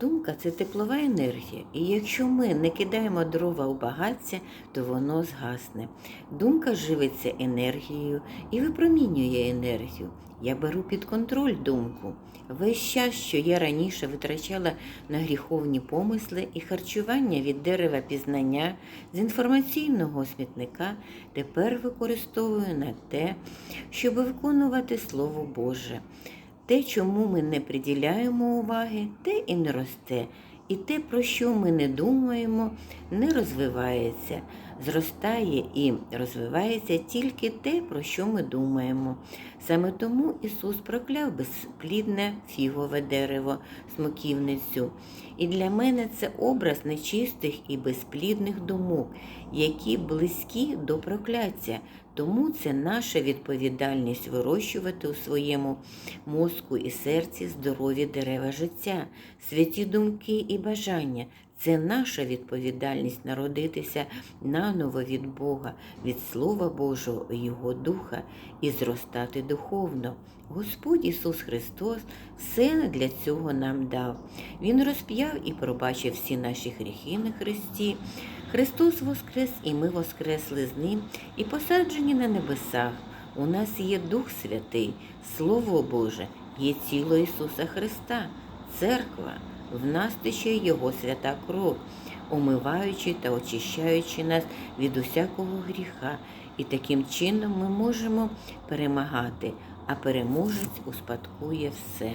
Думка це теплова енергія, і якщо ми не кидаємо дрова у багаття, то воно згасне. Думка живиться енергією і випромінює енергію. Я беру під контроль думку. Весь час, що я раніше витрачала на гріховні помисли і харчування від дерева пізнання з інформаційного смітника, тепер використовую на те, щоб виконувати Слово Боже. Те, чому ми не приділяємо уваги, те і не росте, і те, про що ми не думаємо, не розвивається. Зростає і розвивається тільки те, про що ми думаємо. Саме тому Ісус прокляв безплідне фігове дерево, смоківницю. І для мене це образ нечистих і безплідних думок, які близькі до прокляття. Тому це наша відповідальність вирощувати у своєму мозку і серці здорові дерева життя, святі думки і бажання. Це наша відповідальність народитися наново від Бога, від Слова Божого, Його Духа і зростати духовно. Господь Ісус Христос все для цього нам дав. Він розп'яв і пробачив всі наші гріхи на Христі. Христос воскрес, і ми воскресли з Ним і посаджені на небесах. У нас є Дух Святий, Слово Боже, є тіло Ісуса Христа, церква, в нас тече Його свята кров, омиваючи та очищаючи нас від усякого гріха. І таким чином ми можемо перемагати, а переможець успадкує все.